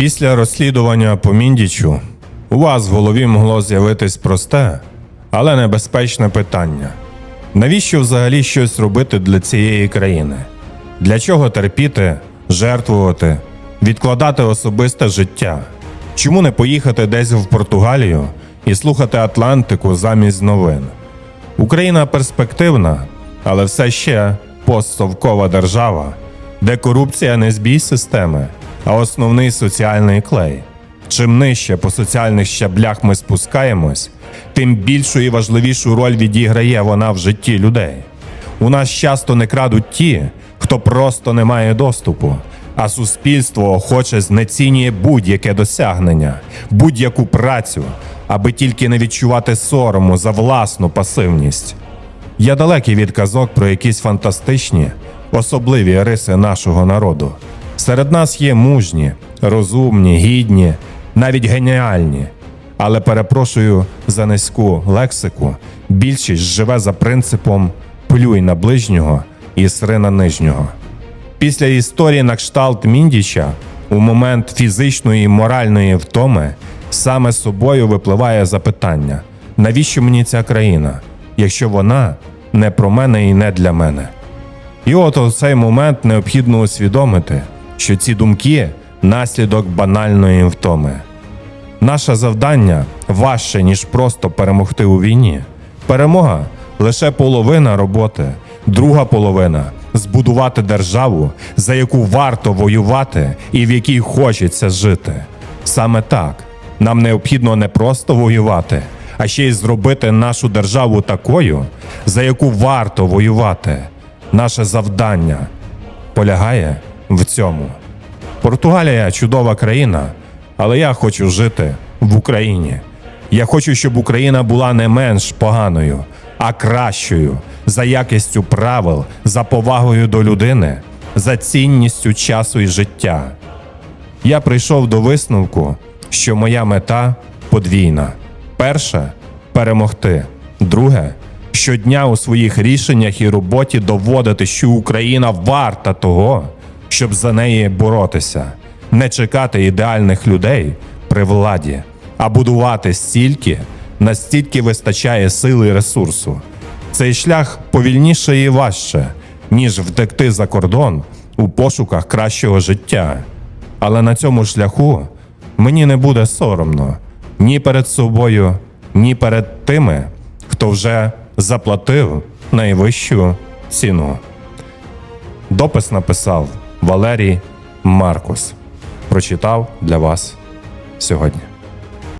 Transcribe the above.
Після розслідування по Міндічу у вас в голові могло з'явитись просте, але небезпечне питання: навіщо взагалі щось робити для цієї країни? Для чого терпіти, жертвувати, відкладати особисте життя? Чому не поїхати десь в Португалію і слухати Атлантику замість новин? Україна перспективна, але все ще постсовкова держава, де корупція не збій системи, а основний соціальний клей. Чим нижче по соціальних щаблях ми спускаємось, тим більшу і важливішу роль відіграє вона в житті людей. У нас часто не крадуть ті, хто просто не має доступу, а суспільство охоче знецінює будь-яке досягнення, будь-яку працю, аби тільки не відчувати сорому за власну пасивність. Я далекий від казок про якісь фантастичні, особливі риси нашого народу. Серед нас є мужні, розумні, гідні, навіть геніальні. Але перепрошую за низьку лексику, більшість живе за принципом плюй на ближнього і сри на нижнього. Після історії на кшталт Міндіча у момент фізичної і моральної втоми саме собою випливає запитання: навіщо мені ця країна, якщо вона не про мене і не для мене? І от у цей момент необхідно усвідомити, що ці думки наслідок банальної втоми. Наше завдання важче, ніж просто перемогти у війні. Перемога лише половина роботи, друга половина збудувати державу, за яку варто воювати і в якій хочеться жити. Саме так нам необхідно не просто воювати, а ще й зробити нашу державу такою, за яку варто воювати. Наше завдання полягає в цьому. Португалія чудова країна, але я хочу жити в Україні. Я хочу, щоб Україна була не менш поганою, а кращою за якістю правил, за повагою до людини, за цінністю часу і життя. Я прийшов до висновку, що моя мета подвійна: перше перемогти, друге щодня у своїх рішеннях і роботі доводити, що Україна варта того, щоб за неї боротися, не чекати ідеальних людей при владі, а будувати стільки, настільки вистачає сили і ресурсу. Цей шлях повільніше і важче, ніж втекти за кордон у пошуках кращого життя. Але на цьому шляху мені не буде соромно ні перед собою, ні перед тими, хто вже заплатив найвищу ціну. Допис написав Валерій Маркус. Прочитав для вас сьогодні.